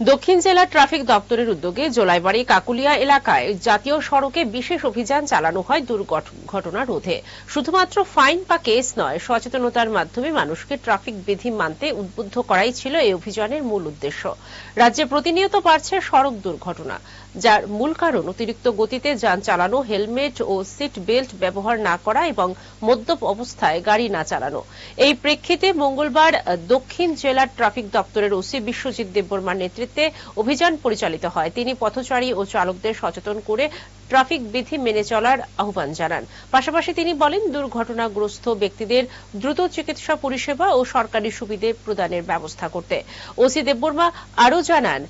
দক্ষিণ জেলা ট্রাফিক দপ্তরের উদ্যোগে জোলাইবাড়ি কাকুলিয়া এলাকায় জাতীয় সড়কে বিশেষ অভিযান চালানো হয় দুর্ঘটনা রোধে। শুধুমাত্র ফাইন বা কেস নয়, সচেতনতার মাধ্যমে মানুষকে ট্রাফিক বিধি মানতে উদ্বুদ্ধ করাই ছিল এই অভিযানের মূল উদ্দেশ্য। রাজ্যে প্রতিনিয়ত বাড়ছে সড়ক দুর্ঘটনা, যার মূল কারণ অতিরিক্ত গতিতে যান চালানো, হেলমেট ও সিট বেল্ট ব্যবহার না করা এবং মদ্যপ অবস্থায় গাড়ি না চালানো। এই প্রেক্ষিতে মঙ্গলবার দক্ষিণ জেলার ট্রাফিক দপ্তরের ওসি বিশ্বজিৎ দেববর্মার নেতৃত্বে অভিযান পরিচালিত হয়। তিনি পথচারী ও চালকদের সচেতন করে ট্রাফিক বিধি মেনে চলার আহ্বান জানান। পাশাপাশি তিনি বলেন, দুর্ঘটনাগ্রস্ত ব্যক্তিদের দ্রুত চিকিৎসা, পরিষেবা ও সরকারি সুবিধে প্রদানের ব্যবস্থা করতে। ওসি দেববর্মা আরও জানান,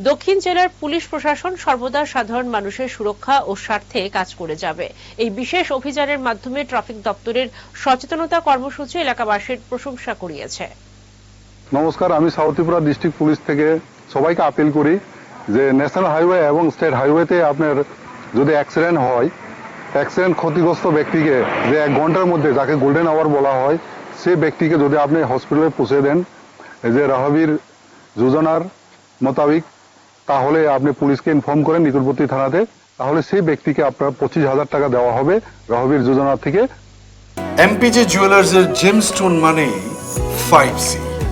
দক্ষিণ জেলার পুলিশ প্রশাসন সর্বদা সাধারণ মানুষের সুরক্ষা ও স্বার্থে কাজ করে যাবে। এই বিশেষ অভিযানের মাধ্যমে ট্রাফিক দপ্তরের সচেতনতা কর্মসূচি এলাকাবাসীর প্রশংসা কুড়িয়েছে। নমস্কার, আমি সাউথ ত্রিপুরা ডিস্ট্রিক্ট পুলিশ থেকে সবাইকে আপিল করি যে ন্যাশনাল হাইওয়ে এবং স্টেট হাইওয়েতে আপনার যদি অ্যাক্সিডেন্ট হয় অ্যাক্সিডেন্ট ক্ষতিগ্রস্ত ব্যক্তিকে যে এক ঘণ্টার মধ্যে যাকে গোল্ডেন আওয়ার বলা হয়, সেই ব্যক্তিকে যদি আপনি হসপিটালে পৌঁছে দেন যে রাহাবির যোজনার মোতাবিক, তাহলে আপনি পুলিশকে ইনফর্ম করেন নিকটবর্তী থানাতে, তাহলে সেই ব্যক্তিকে আপনার পঁচিশ হাজার টাকা দেওয়া হবে রাহবির যোজনা থেকে। এমপিজে জুয়েলার্সের জেমস্টোন মানেই ফাইভ সি